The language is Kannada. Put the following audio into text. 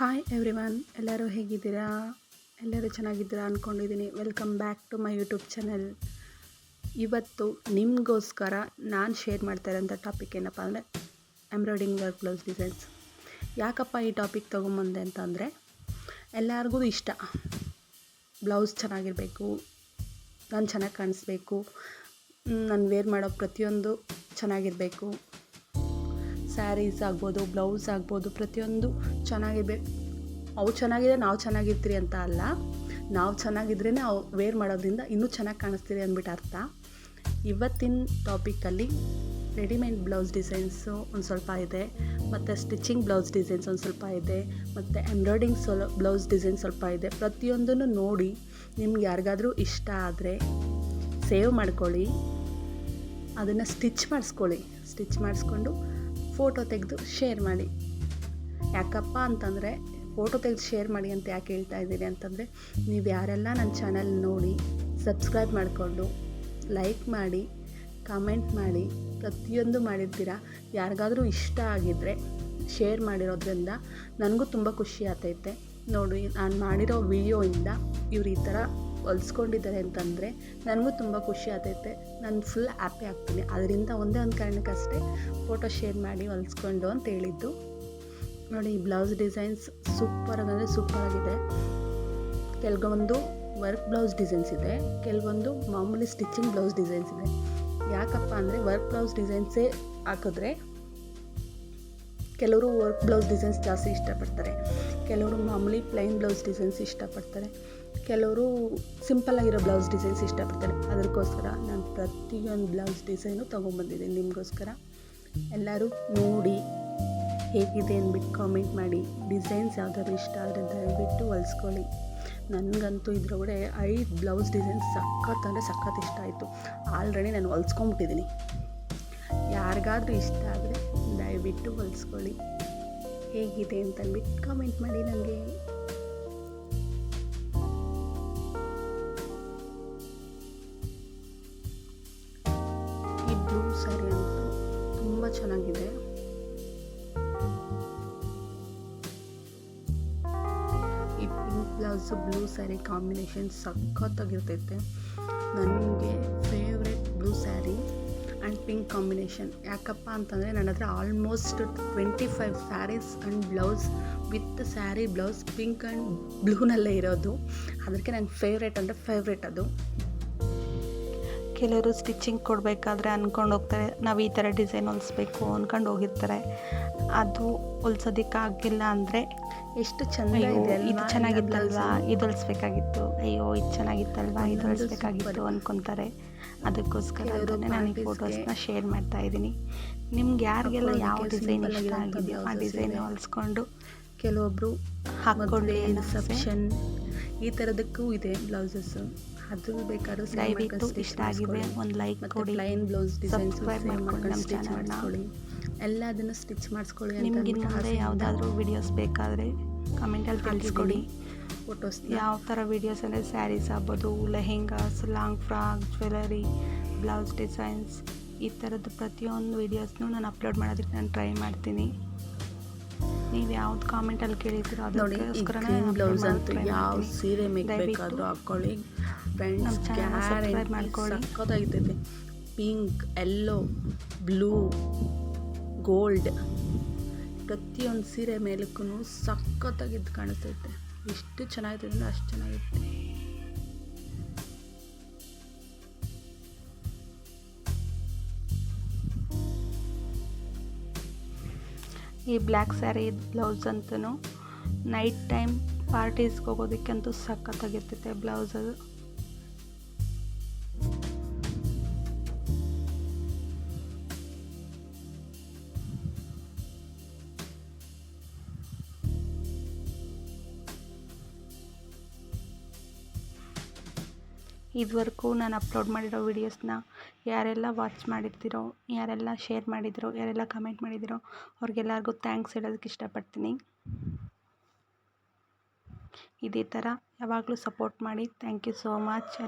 ಹಾಯ್ ಎವ್ರಿವನ್ ಎಲ್ಲರೂ ಹೇಗಿದ್ದೀರಾ? ಎಲ್ಲರೂ ಚೆನ್ನಾಗಿದ್ದೀರಾ ಅಂದ್ಕೊಂಡಿದ್ದೀನಿ welcome back to my YouTube channel ಇವತ್ತು ನಿಮಗೋಸ್ಕರ ನಾನು ಶೇರ್ ಮಾಡ್ತಾ ಇರೋಂಥ ಟಾಪಿಕ್ ಏನಪ್ಪ ಅಂದರೆ ಎಂಬ್ರಾಯ್ಡಿಂಗ್ ವರ್ಕ್ ಬ್ಲೌಸ್ ಡಿಸೈನ್ಸ್ ಯಾಕಪ್ಪ ಈ ಟಾಪಿಕ್ ತೊಗೊಂಬಂದೆ ಅಂತಂದರೆ ಎಲ್ಲರಿಗೂ ಇಷ್ಟ. ಬ್ಲೌಸ್ ಚೆನ್ನಾಗಿರಬೇಕು, ನಾನು ಚೆನ್ನಾಗಿ ಕಾಣಿಸ್ಬೇಕು ನಾನು ವೇರ್ ಮಾಡೋ ಪ್ರತಿಯೊಂದು ಚೆನ್ನಾಗಿರಬೇಕು. ಸ್ಯಾರೀಸ್ ಆಗ್ಬೋದು ಬ್ಲೌಸ್ ಆಗ್ಬೋದು, ಪ್ರತಿಯೊಂದು ಚೆನ್ನಾಗಿದೆ ಅವು ಚೆನ್ನಾಗಿದೆ, ನಾವು ಚೆನ್ನಾಗಿರ್ತೀರಿ ಅಂತ ಅಲ್ಲ. ನಾವು ಚೆನ್ನಾಗಿದ್ರೇ ಅವು ವೇರ್ ಮಾಡೋದ್ರಿಂದ ಇನ್ನೂ ಚೆನ್ನಾಗಿ ಕಾಣಿಸ್ತೀರಿ ಅಂದ್ಬಿಟ್ಟು ಅರ್ಥ. ಇವತ್ತಿನ ಟಾಪಿಕಲ್ಲಿ ರೆಡಿಮೇಡ್ ಬ್ಲೌಸ್ ಡಿಸೈನ್ಸು ಒಂದು ಸ್ವಲ್ಪ ಇದೆ, ಮತ್ತು ಸ್ಟಿಚಿಂಗ್ ಬ್ಲೌಸ್ ಡಿಸೈನ್ಸ್ ಒಂದು ಸ್ವಲ್ಪ ಇದೆ, ಮತ್ತು ಎಂಬ್ರಾಯ್ಡಿಂಗ್ ಸೊಲ ಬ್ಲೌಸ್ ಡಿಸೈನ್ ಸ್ವಲ್ಪ ಇದೆ. ಪ್ರತಿಯೊಂದನ್ನು ನೋಡಿ ನಿಮ್ಗೆ ಯಾರಿಗಾದರೂ ಇಷ್ಟ ಆದರೆ ಸೇವ್ ಮಾಡ್ಕೊಳ್ಳಿ. ಅದನ್ನು ಸ್ಟಿಚ್ ಮಾಡಿಸ್ಕೊಳ್ಳಿ. ಸ್ಟಿಚ್ ಮಾಡಿಸ್ಕೊಂಡು ಫೋಟೋ ತೆಗೆದು ಶೇರ್ ಮಾಡಿ. ಯಾಕಪ್ಪ ಅಂತಂದರೆ ಫೋಟೋ ತೆಗೆದು ಶೇರ್ ಮಾಡಿ ಅಂತ ಯಾಕೆ ಹೇಳ್ತಾ ಇದ್ದೀರಿ ಅಂತಂದರೆ, ನೀವು ಯಾರೆಲ್ಲ ನನ್ನ ಚಾನಲ್ ನೋಡಿ ಸಬ್ಸ್ಕ್ರೈಬ್ ಮಾಡಿಕೊಂಡು ಲೈಕ್ ಮಾಡಿ ಕಮೆಂಟ್ ಮಾಡಿ, ಪ್ರತಿಯೊಂದು ಮಾಡಿರ್ತೀರ, ಯಾರಿಗಾದರೂ ಇಷ್ಟ ಆಗಿದ್ದರೆ ಶೇರ್ ಮಾಡಿರೋದ್ರಿಂದ ನನಗೂ ತುಂಬ ಖುಷಿ ಆಗ್ತೈತೆ. ನೋಡಿ, ನಾನು ಮಾಡಿರೋ ವಿಡಿಯೋಯಿಂದ ಇವ್ರು ಈ ಥರ ಹೊಲ್ಸ್ಕೊಂಡಿದ್ದಾರೆ ಅಂತಂದರೆ ನನಗೂ ತುಂಬ ಖುಷಿ ಆಗ್ತೈತೆ. ನಾನು ಫುಲ್ ಹ್ಯಾಪಿ ಆಗ್ತೀನಿ. ಅದರಿಂದ ಒಂದೇ ಒಂದು ಕಾರಣಕ್ಕಷ್ಟೇ ಫೋಟೋ ಶೇರ್ ಮಾಡಿ ಹೊಲಿಸ್ಕೊಂಡು ಅಂತ ಹೇಳಿದ್ದು. ನೋಡಿ ಈ ಬ್ಲೌಸ್ ಡಿಸೈನ್ಸ್ ಸೂಪರ್ ಅಂದರೆ ಸೂಪರಾಗಿದೆ ಕೆಲವೊಂದು ವರ್ಕ್ ಬ್ಲೌಸ್ ಡಿಸೈನ್ಸ್ ಇದೆ, ಕೆಲವೊಂದು ಮಾಮೂಲಿ ಸ್ಟಿಚಿಂಗ್ ಬ್ಲೌಸ್ ಡಿಸೈನ್ಸ್ ಇದೆ. ಯಾಕಪ್ಪ ಅಂದರೆ ವರ್ಕ್ ಬ್ಲೌಸ್ ಡಿಸೈನ್ಸೇ ಹಾಕಿದ್ರೆ ಕೆಲವರು ವರ್ಕ್ ಬ್ಲೌಸ್ ಡಿಸೈನ್ಸ್ ಜಾಸ್ತಿ ಇಷ್ಟಪಡ್ತಾರೆ. ಕೆಲವರು ಮಾಮೂಲಿ ಪ್ಲೈನ್ ಬ್ಲೌಸ್ ಡಿಸೈನ್ಸ್ ಇಷ್ಟಪಡ್ತಾರೆ. ಕೆಲವರು ಸಿಂಪಲ್ಲಾಗಿರೋ ಬ್ಲೌಸ್ ಡಿಸೈನ್ಸ್ ಇಷ್ಟಪಡ್ತಾರೆ. ಅದಕ್ಕೋಸ್ಕರ ನಾನು ಪ್ರತಿಯೊಂದು ಬ್ಲೌಸ್ ಡಿಸೈನು ತೊಗೊಂಬಂದಿದ್ದೀನಿ ನಿಮಗೋಸ್ಕರ. ಎಲ್ಲರೂ ನೋಡಿ ಹೇಗಿದೆ ಅಂದ್ಬಿಟ್ಟು ಕಾಮೆಂಟ್ ಮಾಡಿ. ಡಿಸೈನ್ಸ್ ಯಾವ್ದಾದ್ರು ಇಷ್ಟ ಆದರೆ ದಯವಿಟ್ಟು ಹೊಲಿಸ್ಕೊಳ್ಳಿ. ನನಗಂತೂ ಇದ್ರೊಳಗಡೆ ಐದು ಬ್ಲೌಸ್ ಡಿಸೈನ್ಸ್ ಸಖತ್ ಅಂದರೆ ಸಖತ್ ಇಷ್ಟ ಆಯಿತು. ಆಲ್ರೆಡಿ ನಾನು ಹೊಲ್ಸ್ಕೊಂಬಿಟ್ಟಿದ್ದೀನಿ ಯಾರಿಗಾದರೂ ಇಷ್ಟ ಆದರೆ ದಯವಿಟ್ಟು ಹೊಲಿಸ್ಕೊಳ್ಳಿ. ಹೇಗಿದೆ ಅಂತಂದ್ಬಿಟ್ಟು ಕಾಮೆಂಟ್ ಮಾಡಿ ನನಗೆ ಚೆನ್ನಾಗಿದೆ. ಈ pink blouse blue sari combination ಸಖತ್ತಾಗಿರ್ತೈತೆ. ನನಗೆ favourite blue sari and pink combination ಯಾಕಪ್ಪ ಅಂತಂದರೆ ನನ್ನ ಹತ್ರ almost twenty five saris and blouse with sari blouse pink and ಬ್ಲೂನಲ್ಲೇ ಇರೋದು. ಅದಕ್ಕೆ ನಂಗೆ ಫೇವ್ರೇಟ್ ಅಂದರೆ ಫೇವ್ರೇಟ್ ಅದು. ಕೆಲವರು ಸ್ಟಿಚಿಂಗ್ ಕೊಡಬೇಕಾದ್ರೆ ಅಂದ್ಕೊಂಡು ಹೋಗ್ತಾರೆ. ನಾವು ಈ ಥರ ಡಿಸೈನ್ ಹೊಲಿಸ್ಬೇಕು ಅಂದ್ಕೊಂಡು ಹೋಗಿರ್ತಾರೆ. ಅದು ಹೊಲ್ಸೋದಕ್ಕಾಗಿಲ್ಲ ಅಂದರೆ ಎಷ್ಟು ಚೆಂದ ಇದೆ ಇದು ಚೆನ್ನಾಗಿತ್ತಲ್ವಾ? ಇದು ಹೊಲಿಸ್ಬೇಕಾಗಿತ್ತು. ಅಯ್ಯೋ ಇದು ಚೆನ್ನಾಗಿತ್ತಲ್ವಾ? ಇದು ಹೊಲಿಸ್ಬೇಕಾಗಿತ್ತು ಅಂದ್ಕೊತಾರೆ ಅದಕ್ಕೋಸ್ಕರ ನಾನು ಈ ಫೋಟೋಸ್ನ ಶೇರ್ ಮಾಡ್ತಾ ಇದ್ದೀನಿ. ನಿಮ್ಗೆ ಯಾರಿಗೆಲ್ಲ ಯಾವ ಡಿಸೈನ್ ಇಷ್ಟ ಆಗಿದೆಯೋ ಆ ಡಿಸೈನ್ ಹೊಲಿಸ್ಕೊಂಡು ಕೆಲವೊಬ್ಬರು ಹಾಕ್ಕೊಂಡು ರಿಸೆಪ್ಷನ್ ಈ ಥರದಕ್ಕೂ ಇದೆ ಬ್ಲೌಸಸ್ಸು ಅದು ಬೇಕಾದ್ರೂ ದಯವಿಟ್ಟು ಇಷ್ಟ ಆಗಿದೆ. ಒಂದು ಲೈಕ್ ಕೊಡಿ. ಲೈನ್ ಬ್ಲೌಸ್ ಡಿಸೈನ್ಸ್ ಸ್ಟಿಚ್ ಮಾಡಿಸ್ಕೊಳ್ಳಿ ಎಲ್ಲದನ್ನು ಸ್ಟಿಚ್ ಮಾಡಿಸ್ಕೊಳ್ಳಿ ನಿಮ್ಗೆ ಮುಂದೆ ಯಾವುದಾದ್ರೂ ವಿಡಿಯೋಸ್ ಬೇಕಾದರೆ ಕಮೆಂಟಲ್ಲಿ ತಿಳಿಸ್ಕೊಡಿ. ಫೋಟೋಸ್ ಯಾವ ಥರ ವೀಡಿಯೋಸ್ ಅಂದರೆ ಸ್ಯಾರೀಸ್ ಆಗ್ಬೋದು lehengas long frock jewellery blouse designs ಈ ಥರದ್ದು ಪ್ರತಿಯೊಂದು ವೀಡಿಯೋಸ್ನು ನಾನು ಅಪ್ಲೋಡ್ ಮಾಡೋದಕ್ಕೆ ನಾನು ಟ್ರೈ ಮಾಡ್ತೀನಿ. ನೀವು ಯಾವ್ದು ಕಾಮೆಂಟಲ್ಲಿ ಕೇಳಿದ್ರು ಅದಕ್ಕೋಸ್ಕರ ಬ್ಲೌಸ್ ಅಂತೂ ಯಾವ ಸೀರೆ ಬೇಕಾದರೂ ಹಾಕ್ಕೊಳ್ಳಿ. ಫ್ರೆಂಡ್ಸ್ ಸಬ್ಸ್ಕ್ರೈಬ್ ಮಾಡ್ಕೊಳ್ಳಿ. ಸಕ್ಕತ್ತಾಗಿರ್ತೈತೆ ಪಿಂಕ್ ಎಲ್ಲೋ ಬ್ಲೂ ಗೋಲ್ಡ್ ಪ್ರತಿಯೊಂದು ಸೀರೆ ಮೇಲಕ್ಕೂ ಸಖತ್ತಾಗಿದ್ದು ಕಾಣಿಸ್ತೈತೆ. ಎಷ್ಟು ಚೆನ್ನಾಗಿರ್ತದೆ ಅಂದರೆ ಅಷ್ಟು ಚೆನ್ನಾಗಿರುತ್ತೆ ಈ ಬ್ಲ್ಯಾಕ್ ಸ್ಯಾರಿ ಬ್ಲೌಸ್ ಅಂತೂ ನೈಟ್ ಟೈಮ್ ಪಾರ್ಟೀಸ್ಗೆ ಹೋಗೋದಕ್ಕಂತೂ ಸಖತ್ತಾಗಿರ್ತೈತೆ ಬ್ಲೌಸ್ ಅದು. ಇದುವರೆಗೂ ನಾನು ಅಪ್ಲೋಡ್ ಮಾಡಿರೋ ವೀಡಿಯೋಸ್ನ ಯಾರೆಲ್ಲ ವಾಚ್ ಮಾಡಿರ್ತೀರೋ, ಯಾರೆಲ್ಲ ಶೇರ್ ಮಾಡಿದ್ರೋ, ಯಾರೆಲ್ಲ ಕಮೆಂಟ್ ಮಾಡಿದಿರೋ, ಅವ್ರಿಗೆಲ್ಲರಿಗೂ ಥ್ಯಾಂಕ್ಸ್ ಹೇಳೋದಕ್ಕೆ ಇಷ್ಟಪಡ್ತೀನಿ. ಇದೇ ಥರ ಯಾವಾಗಲೂ ಸಪೋರ್ಟ್ ಮಾಡಿ. Thank you so much